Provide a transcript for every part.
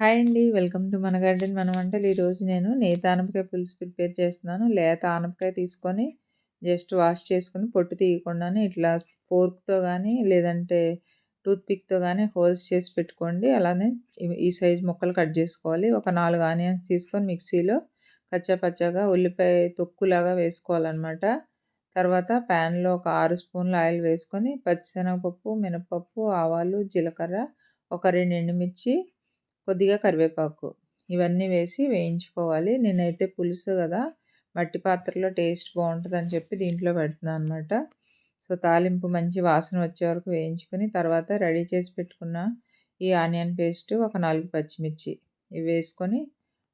Hi అండి. Welcome to మన garden. మన వంటలు ఈరోజు నేను నేత ఆనపకాయ పులుసు ప్రిపేర్ చేస్తున్నాను. లేత ఆనపకాయ తీసుకొని జస్ట్ వాష్ చేసుకుని పొట్టు తీయకుండానే ఇట్లా ఫోర్క్తో కానీ లేదంటే టూత్పిక్తో కానీ హోల్స్ చేసి పెట్టుకోండి. అలానే ఈ సైజ్ ముక్కలు కట్ చేసుకోవాలి. ఒక నాలుగు ఆనియన్స్ తీసుకొని మిక్సీలో కచ్చాపచ్చాగా ఉల్లిపాయ తొక్కులాగా వేసుకోవాలన్నమాట. తర్వాత ప్యాన్లో ఒక ఆరు స్పూన్ల ఆయిల్ వేసుకొని పచ్చిశనగపప్పు మినపప్పు ఆవాలు జీలకర్ర ఒక రెండు ఎండుమిర్చి కొద్దిగా కరివేపాకు ఇవన్నీ వేసి వేయించుకోవాలి. నేనైతే పులుసు కదా మట్టి పాత్రలో టేస్ట్ బాగుంటుందని చెప్పి దీంట్లో పెడుతున్నాను అనమాట సో తాలింపు మంచి వాసన వచ్చే వరకు వేయించుకుని తర్వాత రెడీ చేసి పెట్టుకున్న ఈ ఆనియన్ పేస్ట్ ఒక నాలుగు పచ్చిమిర్చి ఇవి వేసుకొని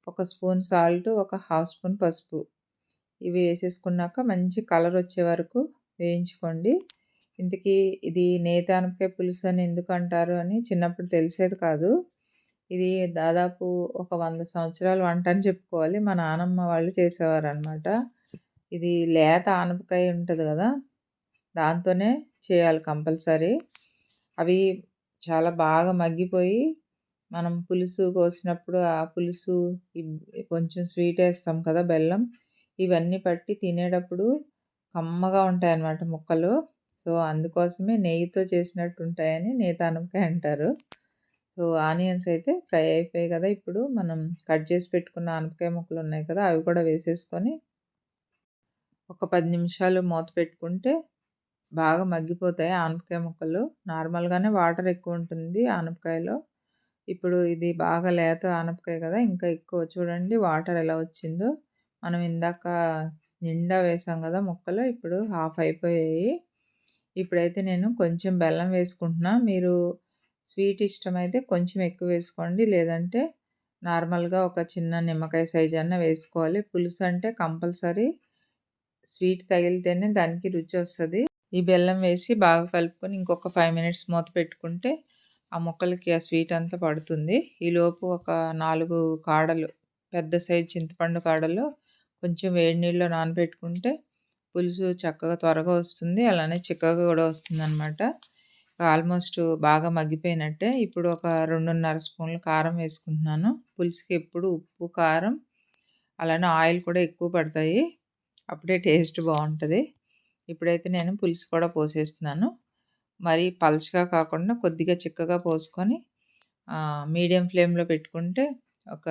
ఒక స్పూన్ సాల్ట్ ఒక హాఫ్ స్పూన్ పసుపు ఇవి వేసేసుకున్నాక మంచి కలర్ వచ్చే వరకు వేయించుకోండి. ఇంతకీ ఇది నేతానపకాయ పులుసు అని ఎందుకు అంటారు అని చిన్నప్పుడు తెలిసేది కాదు. ఇది దాదాపు ఒక వంద సంవత్సరాల వంట అని చెప్పుకోవాలి. మా నానమ్మ వాళ్ళు చేసేవారనమాట ఇది లేత ఆనపకాయ ఉంటుంది కదా దాంతోనే చేయాలి కంపల్సరీ. అవి చాలా బాగా మగ్గిపోయి మనం పులుసు పోసినప్పుడు ఆ పులుసు కొంచెం స్వీట్ వేస్తాం కదా బెల్లం ఇవన్నీ పట్టి తినేటప్పుడు కమ్మగా ఉంటాయన్నమాట ముక్కలు. సో అందుకోసమే నెయ్యితో చేసినట్టు ఉంటాయని నేతానపకాయ అంటారు. సో ఆనియన్స్ అయితే ఫ్రై అయిపోయాయి కదా ఇప్పుడు. మనం కట్ చేసి పెట్టుకున్న ఆనపకాయ ముక్కలు ఉన్నాయి కదా అవి కూడా వేసేసుకొని ఒక పది నిమిషాలు మూత పెట్టుకుంటే బాగా మగ్గిపోతాయి ఆనపకాయ ముక్కలు. నార్మల్గానే వాటర్ ఎక్కువ ఉంటుంది ఆనపకాయలో. ఇప్పుడు ఇది బాగా లేత ఆనపకాయ కదా ఇంకా ఎక్కువ చూడండి వాటర్ ఎలా వచ్చిందో. మనం ఇందాక నిండా వేసాం కదా ముక్కలు ఇప్పుడు హాఫ్ అయిపోయాయి. ఇప్పుడైతే నేను కొంచెం బెల్లం వేసుకుంటున్నా. మీరు స్వీట్ ఇష్టమైతే కొంచెం ఎక్కువ వేసుకోండి. లేదంటే నార్మల్గా ఒక చిన్న నిమ్మకాయ సైజ్ అన్న వేసుకోవాలి. పులుసు అంటే కంపల్సరీ స్వీట్ తగిలితేనే దానికి రుచి వస్తుంది. ఈ బెల్లం వేసి బాగా కలుపుకొని ఇంకొక ఫైవ్ మినిట్స్ మూత పెట్టుకుంటే ఆ ముక్కలకి ఆ స్వీట్ అంతా పడుతుంది. ఈలోపు ఒక నాలుగు కాడలు పెద్ద సైజు చింతపండు కాడలు కొంచెం వేడి నీళ్ళలో నానబెట్టుకుంటే పులుసు చక్కగా త్వరగా వస్తుంది. అలానే చిక్కగా కూడా వస్తుంది అనమాట ఆల్మోస్ట్ బాగా మగ్గిపోయినట్టే ఇప్పుడు ఒక రెండున్నర స్పూన్లు కారం వేసుకుంటున్నాను. పులుసుకి ఎప్పుడు ఉప్పు కారం అలానే ఆయిల్ కూడా ఎక్కువ పడతాయి. అప్పుడే టేస్ట్ బాగుంటుంది. ఇప్పుడైతే నేను పులుసు కూడా పోసేస్తున్నాను. మరి పల్చగా కాకుండా కొద్దిగా చిక్కగా పోసుకొని మీడియం ఫ్లేమ్లో పెట్టుకుంటే ఒక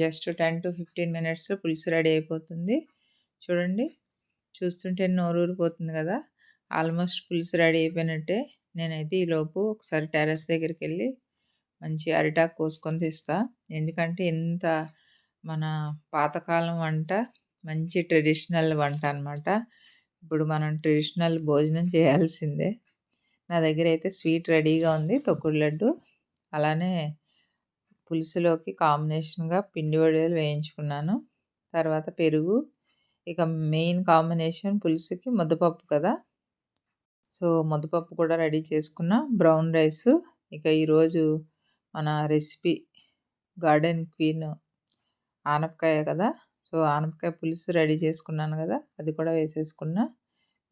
జస్ట్ టెన్ టు ఫిఫ్టీన్ మినిట్స్లో పులుసు రెడీ అయిపోతుంది. చూడండి చూస్తుంటే నోరూరిపోతుంది కదా. ఆల్మోస్ట్ పులుసు రెడీ అయిపోయినట్టే. నేనైతే ఈలోపు ఒకసారి టెర్రస్ దగ్గరికి వెళ్ళి మంచి అరిటాకు కోసుకొని తీస్తా. ఎందుకంటే ఇంత మన పాతకాలం వంట మంచి ట్రెడిషనల్ వంట అనమాట ఇప్పుడు మనం ట్రెడిషనల్ భోజనం చేయాల్సిందే. నా దగ్గర అయితే స్వీట్ రెడీగా ఉంది తొక్కుడు లడ్డు. అలానే పులుసులోకి కాంబినేషన్గా పిండి వడియాలు వేయించుకున్నాను. తర్వాత పెరుగు. ఇక మెయిన్ కాంబినేషన్ పులుసుకి ముద్దపప్పు కదా. సో ముద్దపప్పు కూడా రెడీ చేసుకున్న. Brown rice. ఇక ఈరోజు మన రెసిపీ గార్డెన్ క్వీన్ ఆనపకాయ కదా. సో ఆనపకాయ పులుసు రెడీ చేసుకున్నాను కదా. అది కూడా వేసేసుకున్న.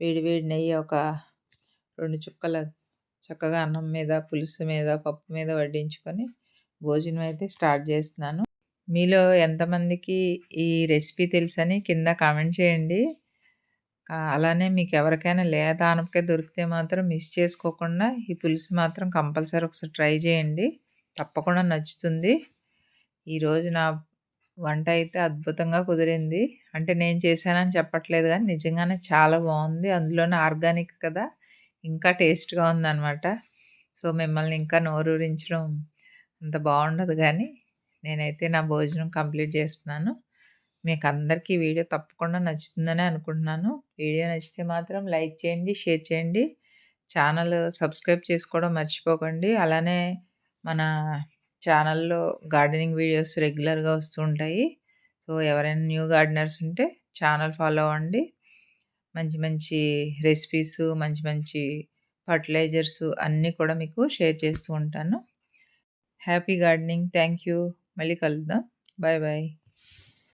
వేడి వేడి నెయ్యి ఒక రెండు చుక్కల చక్కగా అన్నం మీద పులుసు మీద పప్పు మీద వడ్డించుకొని భోజనం అయితే స్టార్ట్ చేస్తున్నాను. మీలో ఎంతమందికి ఈ రెసిపీ తెలుసని కింద కామెంట్ చేయండి. అలానే మీకు ఎవరికైనా లేత ఆనపకాయ దొరికితే మాత్రం మిస్ చేసుకోకుండా ఈ పులుసు మాత్రం కంపల్సరీ ఒకసారి ట్రై చేయండి. తప్పకుండా నచ్చుతుంది. ఈరోజు నా వంట అయితే అద్భుతంగా కుదిరింది. అంటే నేను చేశానని చెప్పట్లేదు కానీ నిజంగానే చాలా బాగుంది. అందులోనే ఆర్గానిక్ కదా ఇంకా టేస్ట్గా ఉందన్నమాట. సో మిమ్మల్ని ఇంకా నోరూరించడం అంత బాగుండదు కానీ నేనైతే నా భోజనం కంప్లీట్ చేస్తున్నాను. మీకు అందరికీ వీడియో తప్పకుండా నచ్చుతుందని అనుకుంటున్నాను. వీడియో నచ్చితే మాత్రం లైక్ చేయండి షేర్ చేయండి. ఛానల్ సబ్స్క్రైబ్ చేసుకోవడం మర్చిపోకండి. అలానే మన ఛానల్లో గార్డెనింగ్ వీడియోస్ రెగ్యులర్గా వస్తూ ఉంటాయి. సో ఎవరైనా న్యూ గార్డెనర్స్ ఉంటే ఛానల్ ఫాలో అవ్వండి. మంచి మంచి రెసిపీస్ మంచి మంచి ఫర్టిలైజర్స్ అన్నీ కూడా మీకు షేర్ చేస్తూ ఉంటాను. Happy gardening. Thank you. మళ్ళీ కలుద్దాం. Bye bye.